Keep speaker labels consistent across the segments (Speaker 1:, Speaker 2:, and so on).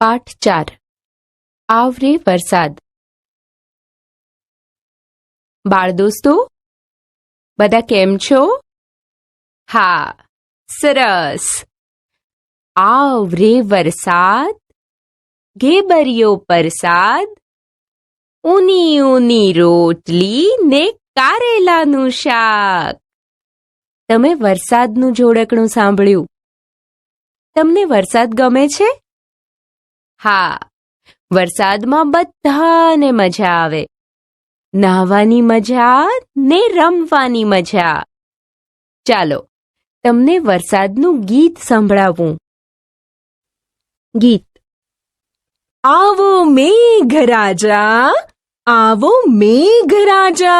Speaker 1: પાઠ ચાર. આવરે વરસાદ. બાળ દોસ્તો બધા કેમ છો? હા, સરસ. આવરે વરસાદ ઘેબરિયો પરસાદ, ઊની ઊની રોટલી ને કારેલાનું શાક. તમે વરસાદનું જોડકણું સાંભળ્યું? તમને વરસાદ ગમે છે? હા, વરસાદમાં બધાને મજા આવે. નાહવાની મજા ને રમવાની મજા. ચાલો, તમને વરસાદનું ગીત સંભળાવું. ગીત.
Speaker 2: આવો મેઘરાજા આવો મેઘરાજા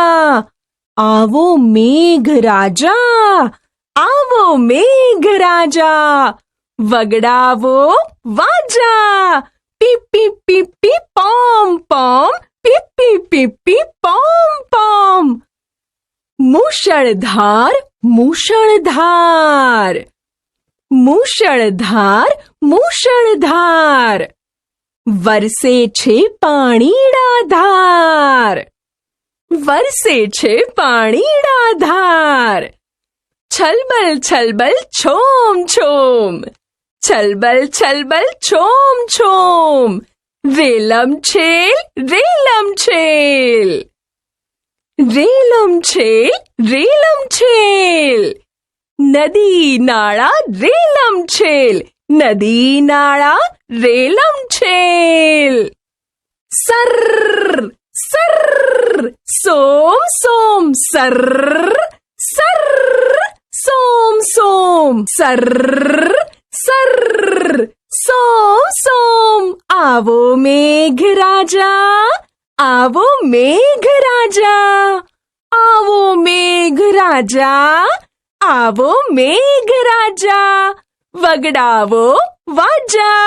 Speaker 2: આવો મેઘરાજા આવો મેઘરાજા વગડાવો વાજા પી પી પી પી પોમ પોમ પી પી પી પી પોમ પોમ મુશળધાર મુશળધાર મુશળધાર મુશળધાર વરસે છે પાણીડા ધાર વરસે છે પાણીડા ધાર છલબલ છલબલ છોમ છોમ છલબલ છલબલ છોમ છોમ રેલમ છેલ રેલમ છેલ રેલમ છેલ રેલમ છેલ નદી નાળા રેલમ છેલ નદી નાળા રેલમ છેલ સર સર સોમ સોમ સર સર સોમ સોમ સર સોમ સોમ આવો મેઘરાજા આવો મેઘરાજા આવો મેઘરાજા આવો મેઘરાજા વગડાવો વાજા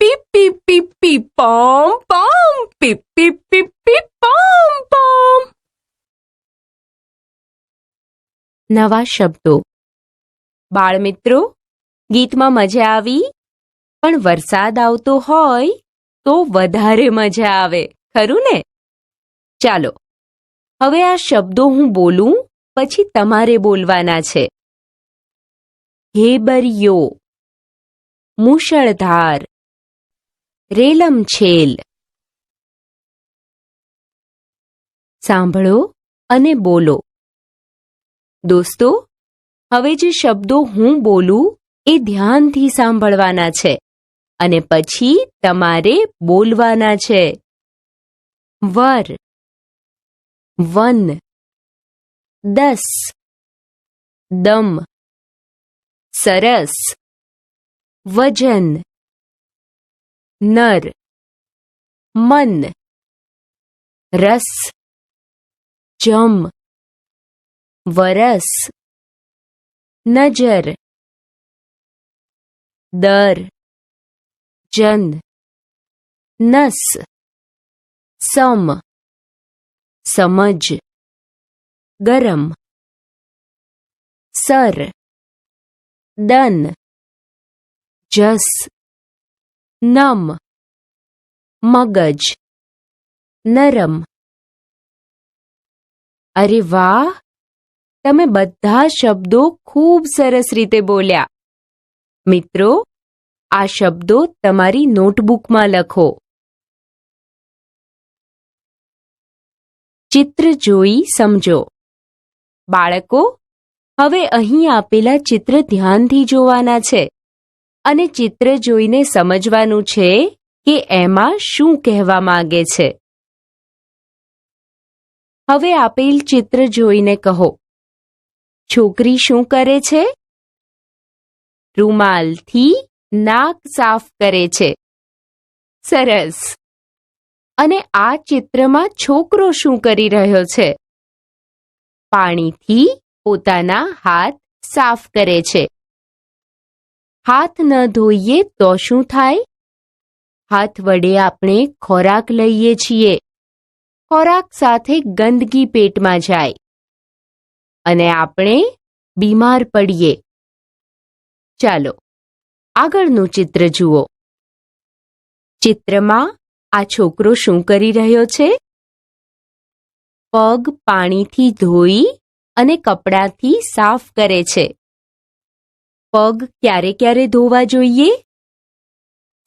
Speaker 2: પીપ પીપ પીપ પીપ પોમ પોમ પીપ પીપ પીપ પીપ પોમ પોમ
Speaker 1: નવા શબ્દો બાળમિત્રો ગીતમાં મજા આવી પણ વરસાદ આવતો હોય તો વધારે મજા આવે. ખરું ને? ચાલો, હવે આ શબ્દો હું બોલું, પછી તમારે બોલવાના છે. હેબરિયો મુશળધાર રેલમછેલ સાંભળો અને બોલો. દોસ્તો, હવે જે શબ્દો હું બોલું એ ધ્યાનથી સાંભળવાના છે. અને પછી તમારે બોલવાના છે. વર. વન. દસ. દમ. સરસ. વજન. નર. મન. રસ. જમ. વરસ. નજર. દર. જન નસ સમ સમજ ગરમ સર દન જસ નમ મગજ નરમ અરે વાહ તમે બધા શબ્દો ખૂબ સરસ રીતે બોલ્યા મિત્રો આ શબ્દો તમારી નોટબુકમાં લખો. ચિત્ર જોઈ સમજો. બાળકો, હવે અહીં આપેલા ચિત્ર ધ્યાનથી જોવાના છે અને ચિત્ર જોઈને સમજવાનું છે કે એમાં શું કહેવા માંગે છે. હવે આપેલ ચિત્ર જોઈને કહો. છોકરી શું કરે છે? રૂમાલથી નાક સાફ કરે છે. સરસ. અને આ ચિત્રમાં છોકરો શું કરી રહ્યો છે? પાણીથી પોતાના હાથ સાફ કરે છે. હાથ ન ધોઈએ તો શું થાય? હાથ વડે આપણે ખોરાક લઈએ છીએ. ખોરાક સાથે ગંદકી પેટમાં જાય. અને આપણે બીમાર પડીએ. ચાલો આગળનું ચિત્ર જુઓ. ચિત્રમાં આ છોકરો શું કરી રહ્યો છે? પગ પાણીથી ધોઈ અને કપડાથી સાફ કરે છે. પગ ક્યારે ક્યારે ધોવા જોઈએ?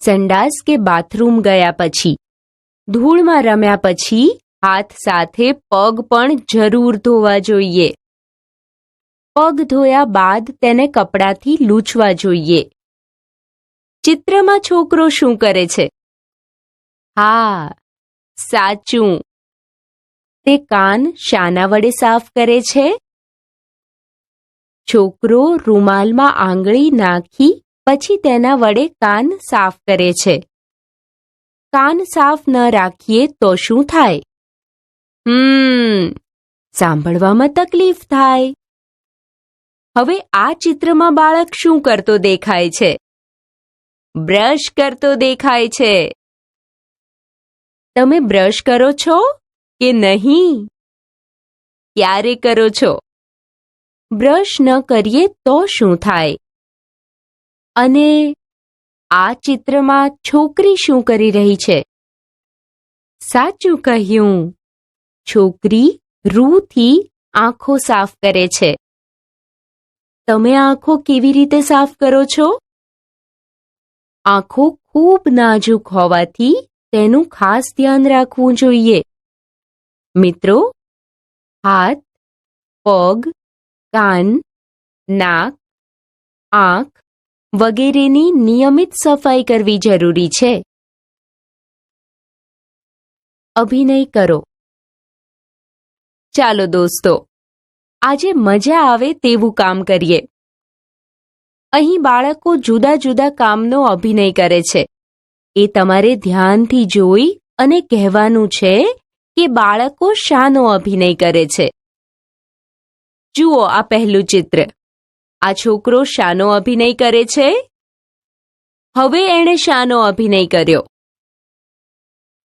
Speaker 1: સંડાસ કે બાથરૂમ ગયા પછી? ધૂળમાં રમ્યા પછી હાથ સાથે પગ પણ જરૂર ધોવા જોઈએ. પગ ધોયા બાદ તેને કપડાથી લૂછવા જોઈએ. ચિત્રમાં છોકરો શું કરે છે? હા, સાચું. તે કાન શાના વડે સાફ કરે છે? છોકરો રૂમાલમાં આંગળી નાખી પછી તેના વડે કાન સાફ કરે છે. કાન સાફ ન રાખીએ તો શું થાય? હમ, સાંભળવામાં તકલીફ થાય. હવે આ ચિત્રમાં બાળક શું કરતો દેખાય છે? બ્રશ કરતો દેખાય છે. તમે બ્રશ કરો છો કે નહીં? ક્યારે કરો છો? બ્રશ ન કરીએ તો શું થાય? અને આ ચિત્રમાં છોકરી શું કરી રહી છે? સાચું કહ્યું, છોકરી રૂથી આંખો સાફ કરે છે. તમે આંખો કેવી રીતે સાફ કરો છો? આંખો ખૂબ નાજુક હોવાથી તેનું ખાસ ધ્યાન રાખવું જોઈએ. મિત્રો, હાથ, પગ, કાન, નાક, આંખ વગેરેની નિયમિત સફાઈ કરવી જરૂરી છે. અભિનય કરો. ચાલો દોસ્તો, આજે મજા આવે તેવું કામ કરીએ. અહીં બાળકો જુદા જુદા કામનો અભિનય કરે છે. એ તમારે ધ્યાનથી જોઈ અને કહેવાનું છે કે બાળકો શાનો અભિનય કરે છે. જુઓ આ પહેલું ચિત્ર. આ છોકરો શાનો અભિનય કરે છે. હવે એણે શાનો અભિનય કર્યો.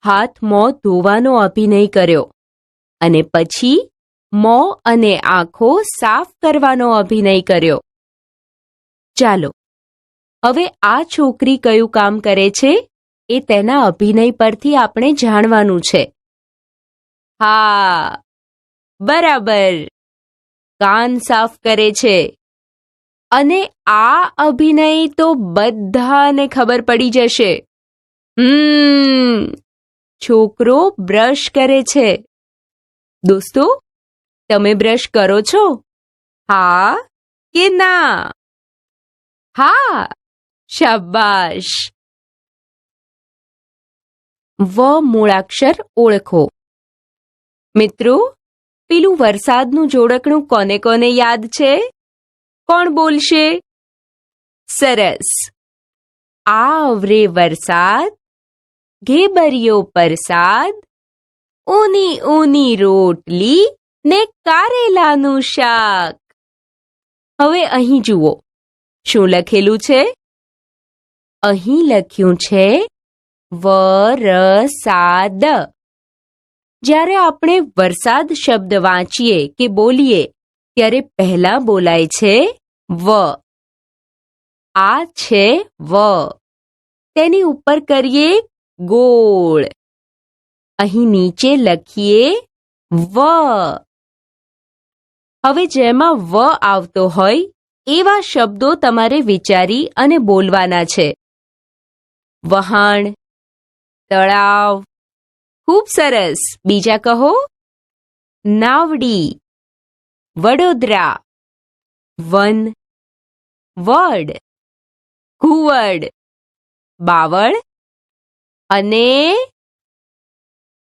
Speaker 1: હાથ મોં ધોવાનો અભિનય કર્યો. અને પછી મોં અને આંખો સાફ કરવાનો અભિનય કર્યો. ચાલો. હવે આ છોકરી કયું કામ કરે છે? એ તેના અભિનય પરથી આપણે જાણવાનું છે. હા, બરાબર. કાન સાફ કરે છે. અને આ અભિનય તો બધાને ખબર પડી જશે. હમ, છોકરો બ્રશ કરે છે. દોસ્તો, તમે બ્રશ કરો છો? હા કે ના? હા, શાબાશ. વ મૂળાક્ષર ઓળખો. મિત્રો, પેલું વરસાદનું જોડકણું કોને કોને યાદ છે? કોણ બોલશે? સરસ. આવરે વરસાદ, ઘેબરિયો પરસાદ, ઊની ઊની રોટલી ને કારેલાનું શાક. હવે અહીં જુઓ. શું લખેલું છે? અહીં લખ્યું છે, વરસાદ. જ્યારે આપણે વરસાદ શબ્દ વાંચીએ કે બોલીએ, ત્યારે પહેલા બોલાય છે, વ. આ છે વ. તેની ઉપર કરીએ ગોળ. અહીં નીચે લખીએ વ. હવે જેમાં વ આવતો હોય એવા શબ્દો તમારે વિચારી અને બોલવાના છે. વહાણ, તળાવ, ખૂબ સરસ. બીજા કહો, નાવડી, વડોદરા, વન, વડ ઘુવડ બાવળ અને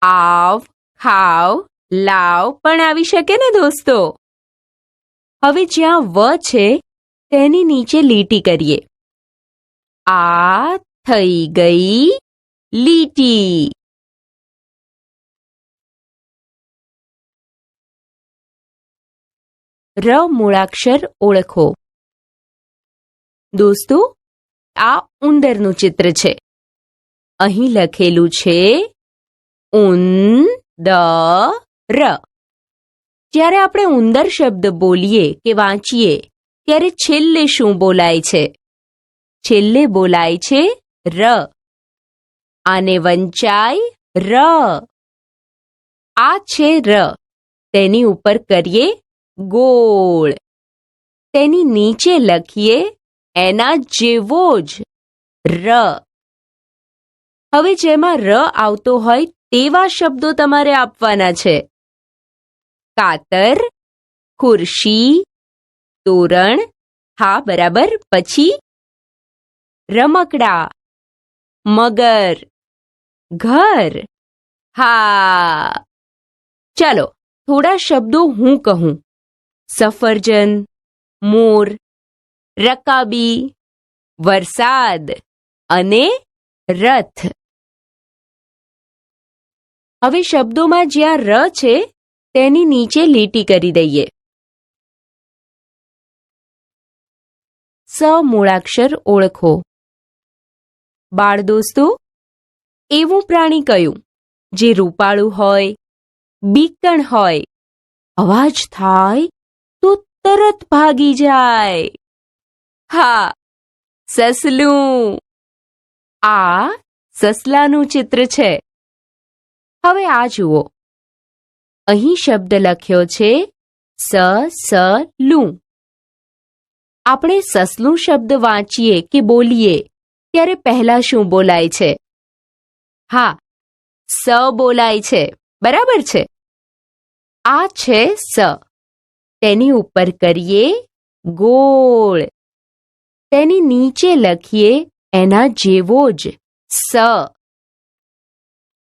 Speaker 1: આવ, ખાવ, લાવ પણ આવી શકે ને દોસ્તો? હવે જ્યાં વ છે તેની નીચે લીટી કરીએ. આ થઈ ગઈ લીટી. ર મૂળાક્ષર ઓળખો. દોસ્તો, આ ઉંદરનું ચિત્ર છે. અહીં લખેલું છે ઉંદર જ્યારે આપણે ઉંદર શબ્દ બોલીએ કે વાંચીએ ત્યારે છેલ્લે શું બોલાય છે? છેલ્લે બોલાય છે ર. આને વંચાય ર. આ છે ર. તેની ઉપર કરીએ ગોળ. તેની નીચે લખીએ એના જેવો જ ર. હવે જેમાં ર આવતો હોય તેવા શબ્દો તમારે આપવાના છે. કાતર, ખુરશી તોરણ, હા, બરાબર. પછી રમકડા, મગર, ઘર, હા. ચાલો, થોડા શબ્દો હું કહું. સફરજન, મોર, રકાબી, વરસાદ અને રથ. હવે શબ્દોમાં જ્યાં ર છે, તેની નીચે લીટી કરી દઈએ. સ મૂળાક્ષર ઓળખો. બાળ દોસ્તો એવું પ્રાણી કયું જે રૂપાળું હોય, બીકણ હોય, અવાજ થાય તો તરત ભાગી જાય. હા, સસલું. આ સસલાનું ચિત્ર છે. હવે આ જુઓ. અહીં શબ્દ લખ્યો છે, સ સ, લું. આપણે સસલું શબ્દ વાંચીએ કે બોલીએ, ત્યારે પહેલા શું બોલાય છે? હા, સ બોલાય છે. બરાબર છે? આ છે સ. તેની ઉપર કરીએ ગોળ. તેની નીચે લખીએ એના જેવો જ સ.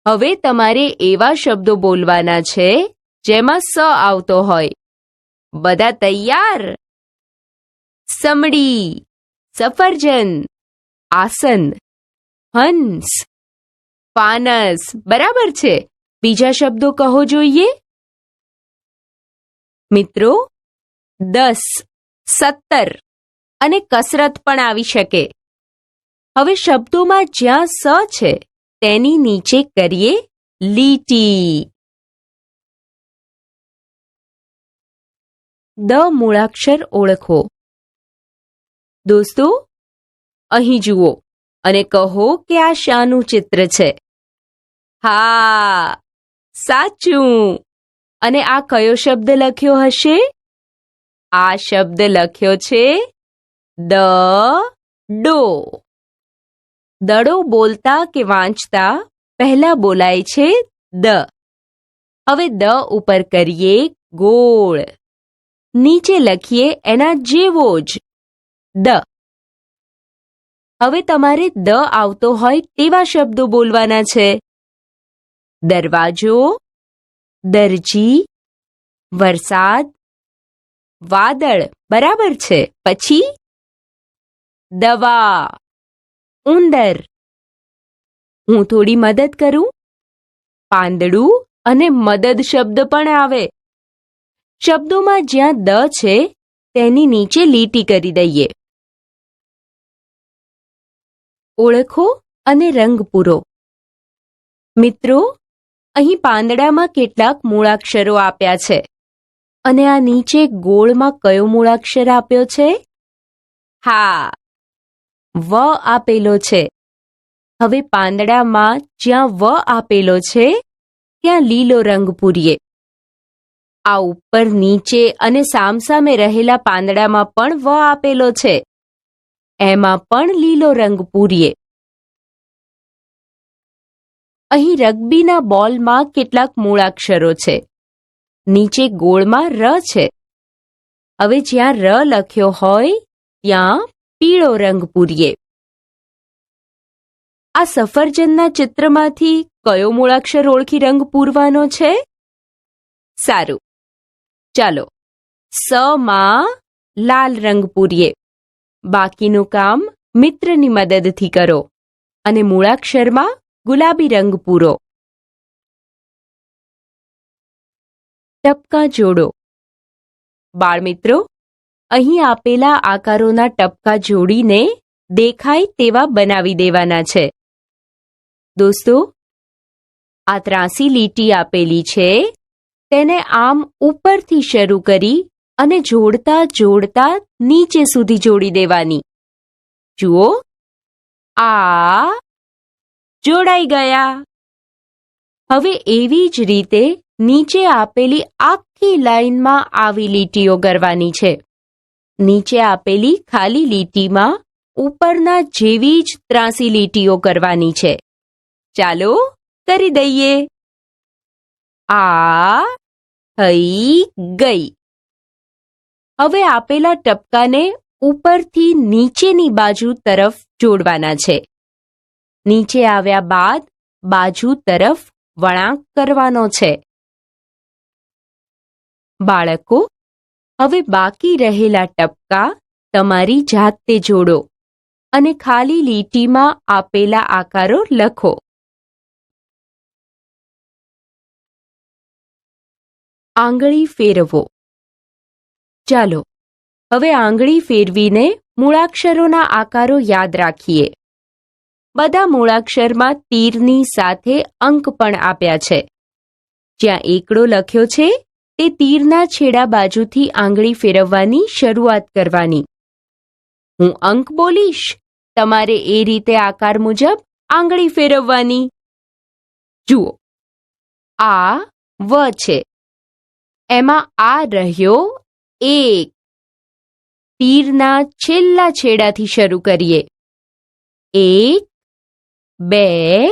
Speaker 1: હવે તમારે એવા શબ્દો બોલવાના છે જેમાં સ આવતો હોય. બધા તૈયાર? સમડી, સફરજન, આસન, હંસ, પાનસ. બરાબર છે. બીજા શબ્દો કહો જોઈએ. મિત્રો, દસ, સત્તર. અને કસરત પણ આવી શકે. હવે શબ્દોમાં જ્યાં સ છે, તેની નીચે કરીએ લીટી. દ મૂળાક્ષર ઓળખો. દોસ્તો, અહીં જુઓ અને કહો કે આ શાનું ચિત્ર છે. હા, સાચું. અને આ કયો શબ્દ લખ્યો હશે? આ શબ્દ લખ્યો છે, દ, ડો. દડો બોલતા કે વાંચતા પહેલા બોલાય છે, દ. હવે દ ઉપર કરીએ ગોળ. નીચે લખીએ એના જેવો જ. દ. હવે તમારે દ આવતો હોય તેવા શબ્દો બોલવાના છે. દરવાજો, દરજી, વરસાદ, વાદળ, બરાબર છે. પછી? દવા, ઉંદર. હું થોડી મદદ કરું? પાંદડું અને મદદ શબ્દ પણ આવે. શબ્દોમાં જ્યાં દ છે, તેની નીચે લીટી કરી દઈએ. ઓળખો અને રંગ પૂરો. મિત્રો, અહીં પાંદડામાં કેટલાક મૂળાક્ષરો આપ્યા છે. અને આ નીચે ગોળમાં કયો મૂળાક્ષર આપ્યો છે? હા, વ આપેલો છે. હવે પાંદડામાં જ્યાં વ આપેલો છે, ત્યાં લીલો રંગ પૂરીએ. આ ઉપર નીચે અને સામસામે રહેલા પાંદડામાં પણ વ આપેલો છે. એમાં પણ લીલો રંગ પૂરીએ. અહીં રગ્બીના બોલમાં કેટલાક મૂળાક્ષરો છે. નીચે ગોળમાં ર છે. હવે જ્યાં ર લખ્યો હોય, ત્યાં પીળો રંગ પૂરીએ. આ સફરજનના ચિત્રમાંથી કયો મૂળાક્ષર ઓળખી રંગ પૂરવાનો છે? સારું. ચાલો. સ માં લાલ રંગ પૂરીએ. બાકીનું કામ મિત્રની મદદથી કરો અને મૂળાક્ષરમાં ગુલાબી રંગ પૂરો. ટપકા જોડો. બાળમિત્રો, અહીં આપેલા આકારોના ટપકા જોડીને દેખાય તેવા બનાવી દેવાના છે. દોસ્તો, આ ત્રાસી લીટી આપેલી છે. તેને આમ ઉપરથી શરૂ કરી અને જોડતા જોડતા નીચે સુધી જોડી દેવાની. જુઓ. આ જોડાઈ ગયા. હવે એવી જ રીતે નીચે આપેલી આખી લાઈનમાં આવી લીટીઓ કરવાની છે. નીચે આપેલી ખાલી લીટીમાં ઉપરના જેવી જ ત્રાસી લીટીઓ કરવાની છે. ચાલો કરી દઈએ. આ થઈ ગઈ. હવે આપેલા ટપકાને ઉપરથી નીચેની બાજુ તરફ જોડવાના છે. નીચે આવ્યા બાદ બાજુ તરફ વળાંક કરવાનો છે. બાળકો, હવે બાકી રહેલા ટપકા તમારી જાતે જોડો અને ખાલી લીટીમાં આપેલા આકારો લખો. આંગળી ફેરવો. ચાલો, હવે આંગળી ફેરવીને મૂળાક્ષરોના આકારો યાદ રાખીએ. બધા મૂળાક્ષરમાં તીરની સાથે અંક પણ આપ્યા છે. જ્યાં એકડો લખ્યો છે, તે તીરના છેડા બાજુથી આંગળી ફેરવવાની શરૂઆત કરવાની. હું અંક બોલીશ, તમારે એ રીતે આકાર મુજબ આંગળી ફેરવવાની. જુઓ, આ વ છે. એમાં આ રહ્યો એક. તીરના છેલ્લા છેડાથી શરૂ કરીએ. એક, બે,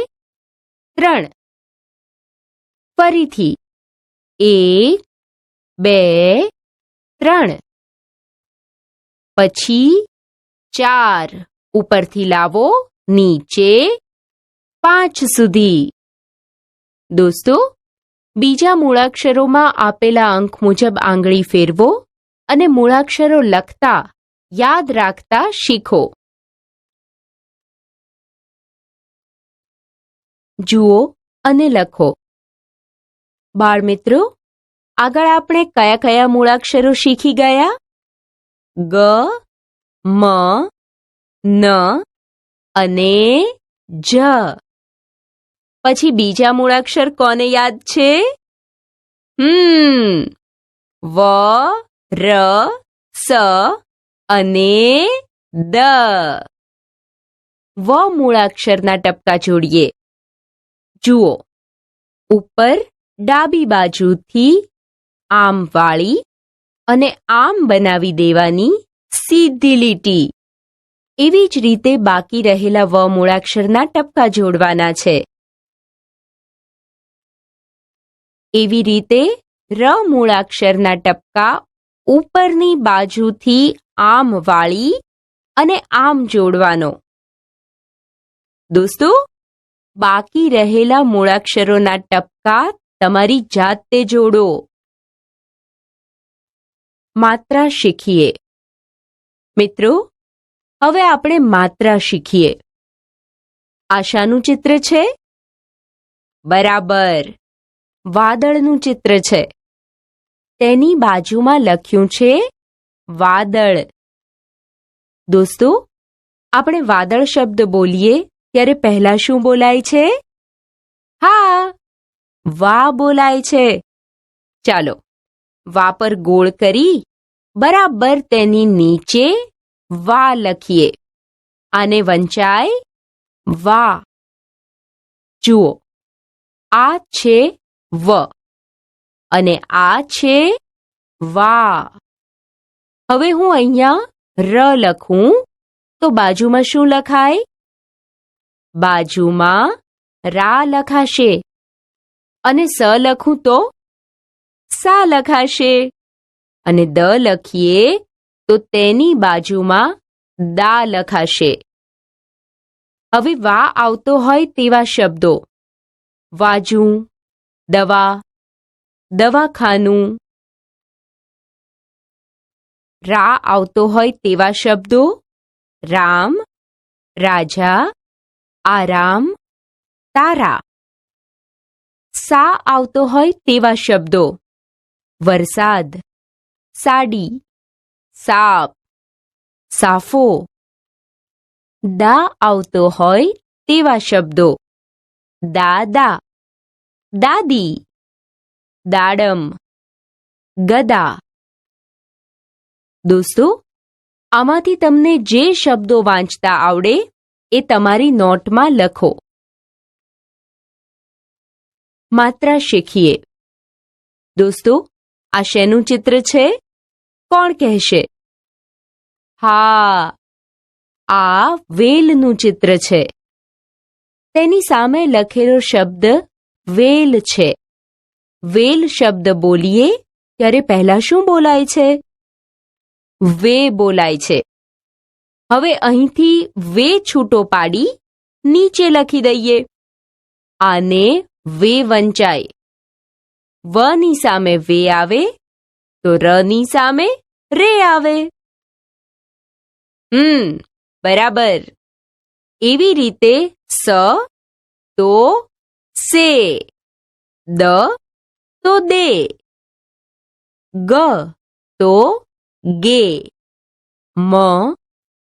Speaker 1: ત્રણ. ફરીથી. એક, બે, ત્રણ. પછી ચાર. ઉપરથી લાવો, નીચે પાંચ સુધી. દોસ્તો, બીજા મૂળાક્ષરોમાં આપેલા અંક મુજબ આંગળી ફેરવો. અને મૂળાક્ષરો લખતા, યાદ રાખતા શીખો. જુઓ અને લખો. બાળ મિત્રો આગળ આપણે કયા કયા મૂળાક્ષરો શીખી ગયા? ગ, મ, ન અને જ. પછી બીજા મૂળાક્ષર કોને યાદ છે? હમ, વ ર, સ અને દ. વ મૂળાક્ષરના ટપકા જોડીએ. જુઓ. ઉપર ડાબી બાજુથી આમ વાળી અને આમ બનાવી દેવાની સીધી લીટી. એવી જ રીતે બાકી રહેલા વ મૂળાક્ષરના ટપકા જોડવાના છે. એવી રીતે ર મૂળાક્ષરના ટપકા ઉપરની બાજુથી આમ વાળી અને આમ જોડવાનો. દોસ્તો, બાકી રહેલા મૂળાક્ષરોના ટપકા તમારી જાતે જોડો. માત્રા શીખીએ. મિત્રો, હવે આપણે માત્રા શીખીએ. આશાનું ચિત્ર છે? બરાબર. વાદળનું ચિત્ર છે. તેની બાજુમાં લખ્યું છે, વાદળ. દોસ્તો, આપણે વાદળ શબ્દ બોલીએ ત્યારે પહેલા શું બોલાય છે? હા, વા બોલાય છે. ચાલો, વા પર ગોળ કરી બરાબર તેની નીચે વા લખીએ. આને વંચાય વા. જુઓ, આ છે વ. અને આ છે વા. હવે હું અહીંયા ર લખું. તો બાજુમાં શું લખાય? બાજુમાં રા લખાશે. અને સ લખું તો સા લખાશે. અને દ લખીએ તો તેની બાજુમાં દા લખાશે. હવે વા આવતો હોય તેવા શબ્દો. વાજું, દવા દવાખાનું. રા આવતો હોય તેવા શબ્દો. રામ, રાજા, આરામ, તારા. સા આવતો હોય તેવા શબ્દો. વરસાદ, સાડી, સાપ, સાફો. દા આવતો હોય તેવા શબ્દો. દાદા, દાદી. દાડમ. ગદા. દોસ્તો, આમાંથી તમને જે શબ્દો વાંચતા આવડે એ તમારી નોટમાં લખો. માત્રા શીખીએ. દોસ્તો, આ શેનું ચિત્ર છે? કોણ કહેશે? હા, આ વેલનું ચિત્ર છે. તેની સામે લખેલો શબ્દ વેલ છે. વેલ શબ્દ બોલીએ, ત્યારે પહેલા શું બોલાય છે? વે બોલાય છે. હવે અહીંથી વે છૂટો પાડી નીચે લખી દઈએ. આને વે વંચાય. વ ની સામે વે આવે, તો ર ની સામે રે આવે. હમ, બરાબર. એવી રીતે સ, તો સે, દ તો દે. ગ તો ગે. મ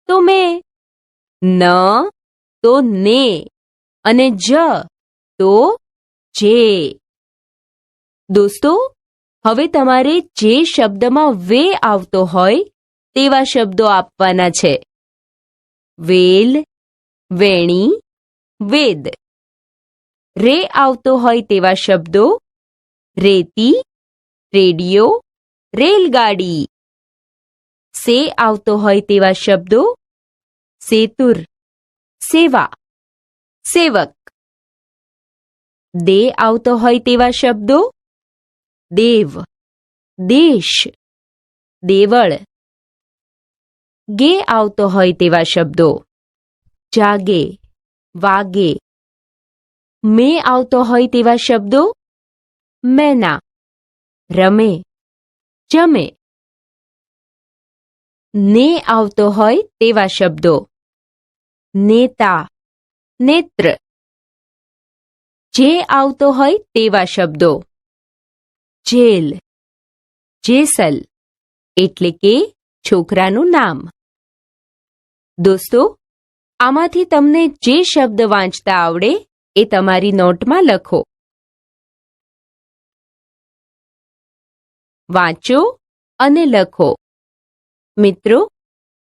Speaker 1: તો મે. ન તો ને. અને જ તો જે. દોસ્તો, હવે તમારે જે શબ્દમાં વે આવતો હોય તેવા શબ્દો આપવાના છે. વેલ, વેણી, વેદ. રે આવતો હોય તેવા શબ્દો રેતી રેડિયો રેલગાડી સે આવતો હોય તેવા શબ્દો સેતુર સેવા સેવક દે આવતો હોય તેવા શબ્દો દેવ દેશ દેવળ ગે આવતો હોય તેવા શબ્દો જાગે વાગે મે આવતો હોય તેવા શબ્દો મેના રમે જમે ને આવતો હોય તેવા શબ્દો નેતા નેત્ર જે આવતો હોય તેવા શબ્દો જેલ જેસલ એટલે કે છોકરાનું નામ દોસ્તો આમાંથી તમને જે શબ્દ વાંચતા આવડે એ તમારી નોટમાં લખો. વાંચો અને લખો. મિત્રો,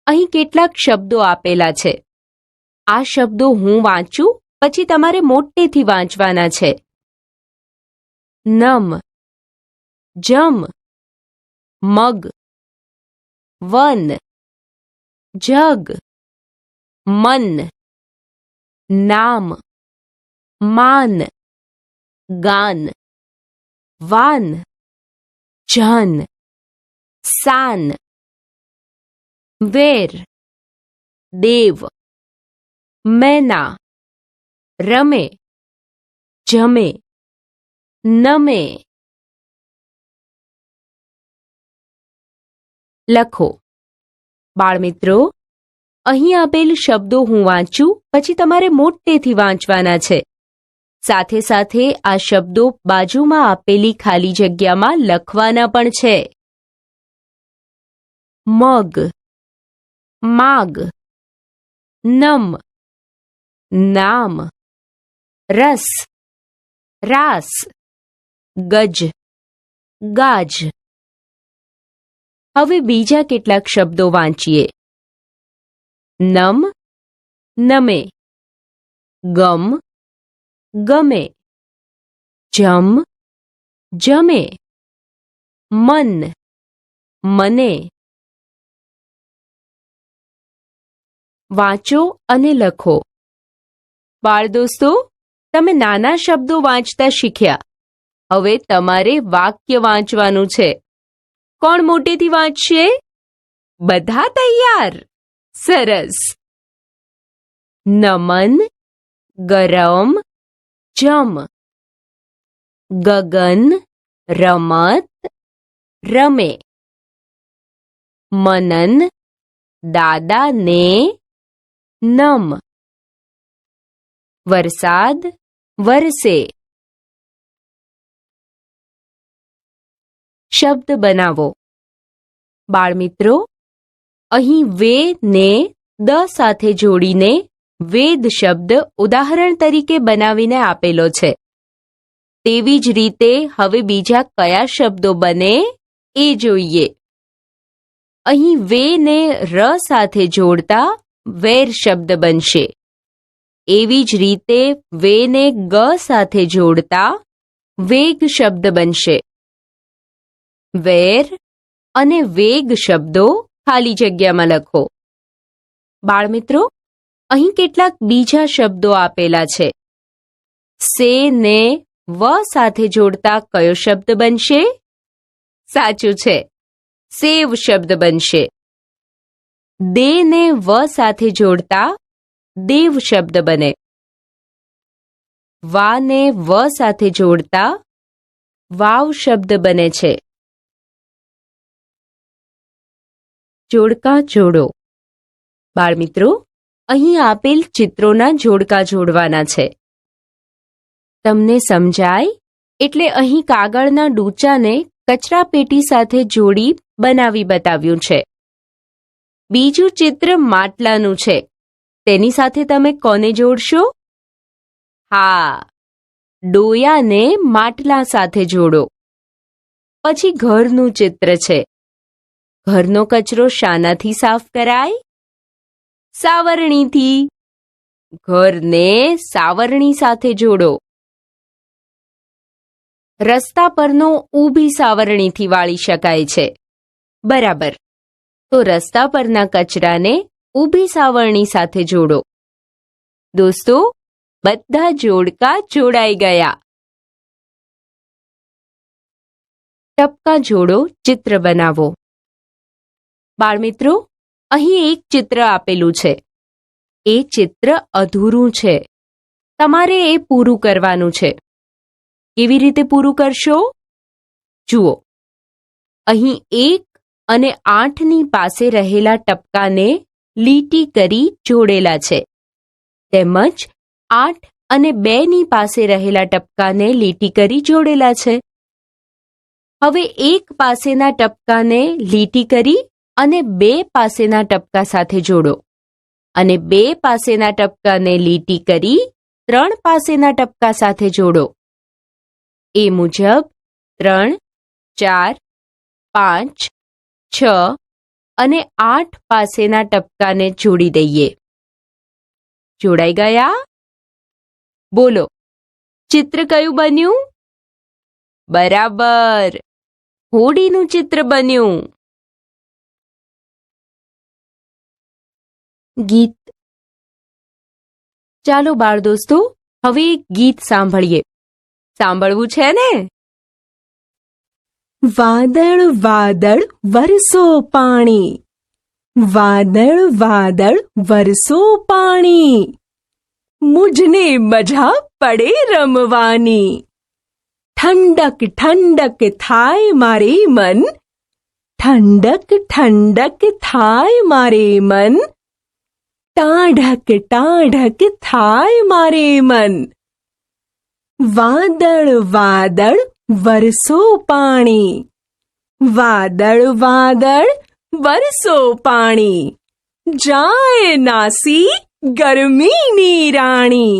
Speaker 1: અહીં કેટલાક શબ્દો આપેલા છે. આ શબ્દો હું વાંચું, પછી તમારે મોટેથી વાંચવાના છે. નમ, જમ, મગ, વન, જગ, મન, નામ, માન, ગાન, વાન જન સાન વેર દેવ મેના રમે જમે નમે લખો. બાળમિત્રો, અહીં આપેલ શબ્દો હું વાંચું, પછી તમારે મોટેથી વાંચવાના છે. સાથે સાથે આ શબ્દો બાજુમાં આપેલી ખાલી જગ્યામાં લખવાના પણ છે. મગ, માગ, નમ, નામ, રસ, રાસ, ગજ, ગાજ. હવે બીજા કેટલાક શબ્દો વાંચીએ. નમ, નમે, ગમ ગમે. જમ. જમે. મન. મને. વાંચો અને લખો. બાળ દોસ્તો તમે નાના શબ્દો વાંચતા શીખ્યા. હવે તમારે વાક્ય વાંચવાનું છે. કોણ મોટેથી વાંચશે? બધા તૈયાર? સરસ. નમન, ગરમ જમ ગગન રમત રમે મનન દાદા ને નમ વરસાદ વરસે શબ્દ બનાવો બાળમિત્રો અહીં વે ને દ સાથે જોડીને વેદ શબ્દ ઉદાહરણ તરીકે બનાવીને આપેલો છે. તેવી જ રીતે હવે બીજા કયા શબ્દો બને? એ જોઈએ. અહીં વે ને ર સાથે જોડતા વેર શબ્દ બનશે. એવી જ રીતે વે ને ગ સાથે જોડતા વેગ શબ્દ બનશે. વેર અને વેગ શબ્દો ખાલી જગ્યામાં લખો. બાળમિત્રો અહીં કેટલાક બીજા શબ્દો આપેલા છે. સે ને વ સાથે જોડતા કયો શબ્દ બનશે? સાચું છે. સેવ શબ્દ બનશે. દે ને વ સાથે જોડતા દેવ શબ્દ બને. વા ને વ સાથે જોડતા વાવ શબ્દ બને છે. જોડકા જોડો. બાળમિત્રો અહીં આપેલ ચિત્રોના જોડકા જોડવાના છે. તમને સમજાય? એટલે અહીં કાગળના ડૂચાને કચરાપેટી સાથે જોડી બનાવી બતાવ્યું છે. બીજું ચિત્ર માટલાનું છે. તેની સાથે તમે કોને જોડશો? હા. ડોયાને માટલા સાથે જોડો. પછી ઘરનું ચિત્ર છે. ઘરનો કચરો શાનાથી સાફ કરાય? સાવરણીથી. ઘરને સાવરણી સાથે જોડો. રસ્તા પરનો ઊભી સાવરણીથી વાળી શકાય છે. બરાબર. તો રસ્તા પરના કચરાને ઊભી સાવરણી સાથે જોડો. દોસ્તો, બધા જોડકા જોડાઈ ગયા. ટપકા જોડો, ચિત્ર બનાવો. બાળમિત્રો અહીં એક ચિત્ર આપેલું છે. એ ચિત્ર અધૂરું છે. તમારે એ પૂરું કરવાનું છે. કેવી રીતે પૂરું કરશો? જુઓ. અહીં એક અને આઠની પાસે રહેલા ટપકાને લીટી કરી જોડેલા છે. તેમજ આઠ અને બેની પાસે રહેલા ટપકાને લીટી કરી જોડેલા છે. હવે એક પાસેના ટપકાને લીટી કરી અને બે પાસેના ટપકા સાથે જોડો. અને બે પાસેના ટપકાને લીટી કરી ત્રણ પાસેના ટપકા સાથે જોડો. એ મુજબ ત્રણ, ચાર, પાંચ, છ અને આઠ પાસેના ટપકાને જોડી દઈએ. જોડાઈ ગયા? બોલો, ચિત્ર કયું બન્યું? બરાબર. હોડીનું ચિત્ર બન્યું. ગીત ચાલો બાળ દોસ્તો, હવે એક ગીત સાંભળીએ. સાંભળવું છે ને?
Speaker 2: વાદળ વાદળ, વરસો પાણી. વાદળ વાદળ, વરસો પાણી. મુજને મજા પડે રમવાની. ઠંડક ઠંડક થાય મારે મન. ઠંડક ઠંડક થાય મારે મન. ટાઢક ટાઢક થાય મારે મન વાદળ વાદળ વરસો પાણી વાદળ વાદળ વરસો પાણી જાય નાસી ગરમીની રાણી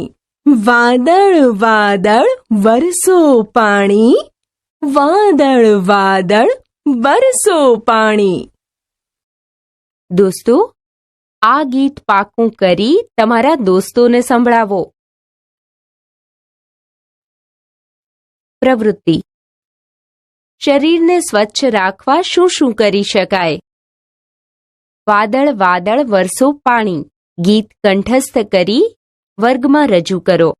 Speaker 2: વાદળ વાદળ વરસો પાણી વાદળ વાદળ વરસો પાણી
Speaker 1: દોસ્તો આ ગીત પાકું કરી તમારા દોસ્તોને સંભળાવો. પ્રવૃત્તિ. શરીરને સ્વચ્છ રાખવા શું શું કરી શકાય? વાદળ વાદળ વરસો પાણી. ગીત કંઠસ્થ કરી વર્ગમાં રજૂ કરો.